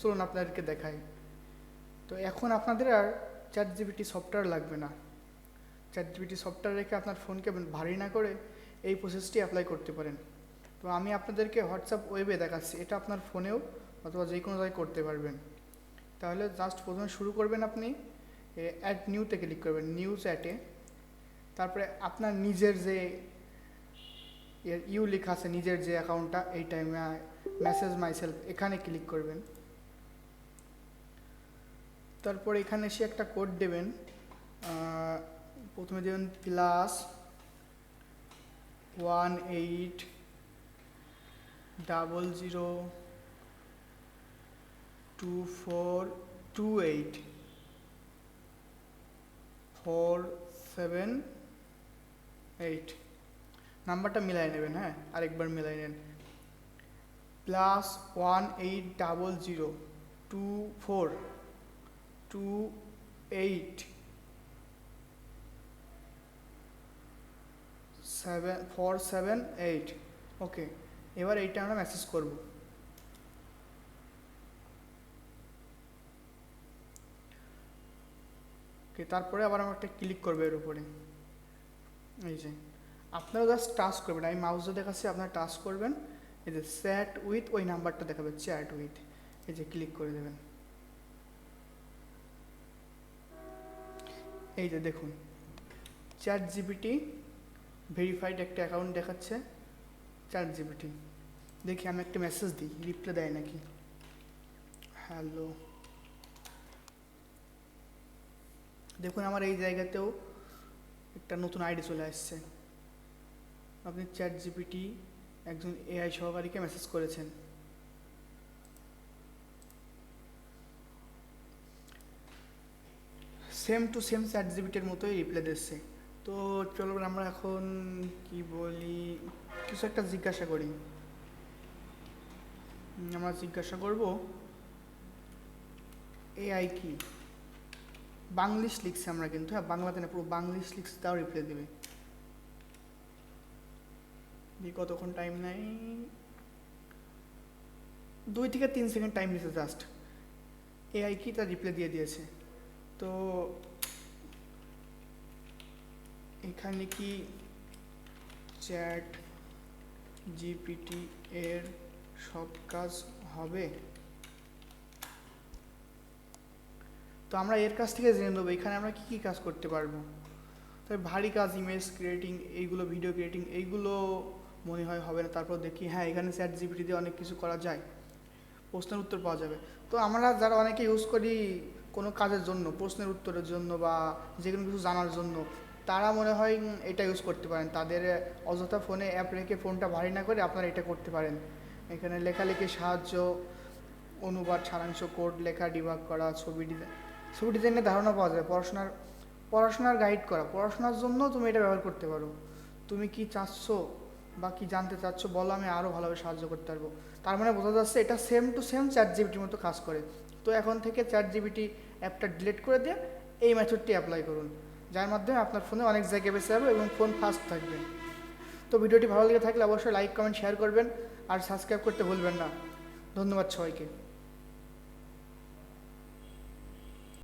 চলুন আপনাদেরকে দেখাই। তো এখন আপনাদের আর চ্যাট জিবিটি সফটওয়্যার লাগবে না। চ্যাট জিবিটি সফটওয়্যার রেখে আপনার ফোনকে ভারী না করে এই প্রসেসটি অ্যাপ্লাই করতে পারেন। তো আমি আপনাদেরকে হোয়াটসঅ্যাপ ওয়েবে দেখাচ্ছি। এটা আপনার ফোনেও অথবা যে কোনো জায়গায় করতে পারবেন। তাহলে জাস্ট প্রথমে শুরু করবেন আপনি। অ্যাড নিউতে ক্লিক করবেন। নিউজ অ্যাটে তারপরে আপনার নিজের যে ইউ লেখা আছে, নিজের যে অ্যাকাউন্টটা এই টাইমে মেসেজ মাইসেলফ এখানে ক্লিক করবেন। তারপর এখানে এসে একটা কোড দেবেন। প্রথমে দেবেন plus one eight double zero two four two eight four seven eight নাম্বারটা মিলাই নেবেন হ্যাঁ? আরেকবার মিলাই নেন। Plus one eight double zero two four two eight seven four seven eight okay এবার এইটা আমরা মেসেজ করব। ওকে তারপরে আবার আমরা একটা ক্লিক করব এর উপরে। এই যে। আপনারা জাস্ট টাচ করবেন। আমি মাউসে দেখাচ্ছি, আপনারা টাচ করবেন। এই যে চ্যাট উইথ ওই নাম্বারটা দেখাবে চ্যাট উইথ এই যে ক্লিক করে দেবেন। এই যে দেখুন চ্যাট জিবিটি ভেরিফাইড একটা অ্যাকাউন্ট দেখাচ্ছে চ্যাট জিবিটি দেখি আমি একটা মেসেজ দিই রিপ্লাই দেয় নাকি? হ্যালো দেখুন, আমার এই জায়গাতেও একটা নতুন আইডি চলে আসছে। আপনি চ্যাট জিপিটি একজন এআই সহকারীকে মেসেজ করেছেন। সেম টু সেম চ্যাট জিপিটির মতোই রিপ্লাই দিচ্ছে। তো চলো আমরা এখন কি বলি, কিছু একটা জিজ্ঞাসা করি। আমরা জিজ্ঞাসা করব এআই কি? বাংলিশ লিখছি আমরা কিন্তু হ্যাঁ বাংলাতে না, পুরো বাংলিশ লিখছি, তাও রিপ্লাই দেবে। কতক্ষণ টাইম নেই দুই থেকে তিন সেকেন্ড টাইম নিছে জাস্ট এআই কি? তার রিপ্লাই দিয়ে দিয়েছে। তো এখানে কি চ্যাট জিপিটি এর সব কাজ হবে? তো আমরা এর কাছ থেকে জেনে নেব, এখানে আমরা কী কী কাজ করতে পারব? তবে ভারী কাজ, ইমেজ ক্রিয়েটিং, এইগুলো, ভিডিও ক্রিয়েটিং, এইগুলো মনে হয় হবে না। তারপর দেখি হ্যাঁ এখানে চ্যাট জিপিটি দিয়ে অনেক কিছু করা যায়। প্রশ্নের উত্তর পাওয়া যাবে। তো আমরা যারা অনেকে ইউজ করি কোনো কাজের জন্য, প্রশ্নের উত্তরের জন্য বা যে কোনো কিছু জানার জন্য, তারা মনে হয় এটা ইউজ করতে পারেন। তাদের অযথা ফোনে অ্যাপ রেখে ফোনটা ভারী না করে আপনারা এটা করতে পারেন। এখানে লেখালেখির সাহায্য, অনুবাদ, সারাংশ কোড লেখা ডিবাগ করা, ছবি ডিজাইন ছবি ডিজাইনের ধারণা পাওয়া যায়। পড়াশোনার পড়াশোনার গাইড করা। পড়াশোনার জন্য তুমি এটা ব্যবহার করতে পারো। তুমি কি চাচ্ছ বা কি জানতে চাচ্ছ, বলো, আমি আরও ভালোভাবে সাহায্য করতে পারব। তার মানে বোঝা যাচ্ছে এটা সেম টু সেম চ্যাট জিবিটির মতো কাজ করে। তো এখন থেকে চ্যাট জিবিটি অ্যাপটা ডিলিট করে দিয়ে এই মেথডটি অ্যাপ্লাই করুন। যার মাধ্যমে আপনার ফোনে অনেক জায়গায় বেঁচে যাবে এবং ফোন ফাস্ট থাকবে। তো ভিডিওটি ভালো লেগে থাকলে অবশ্যই লাইক কমেন্ট শেয়ার করবেন। আর সাবস্ক্রাইব করতে ভুলবেন না। ধন্যবাদ সবাইকে।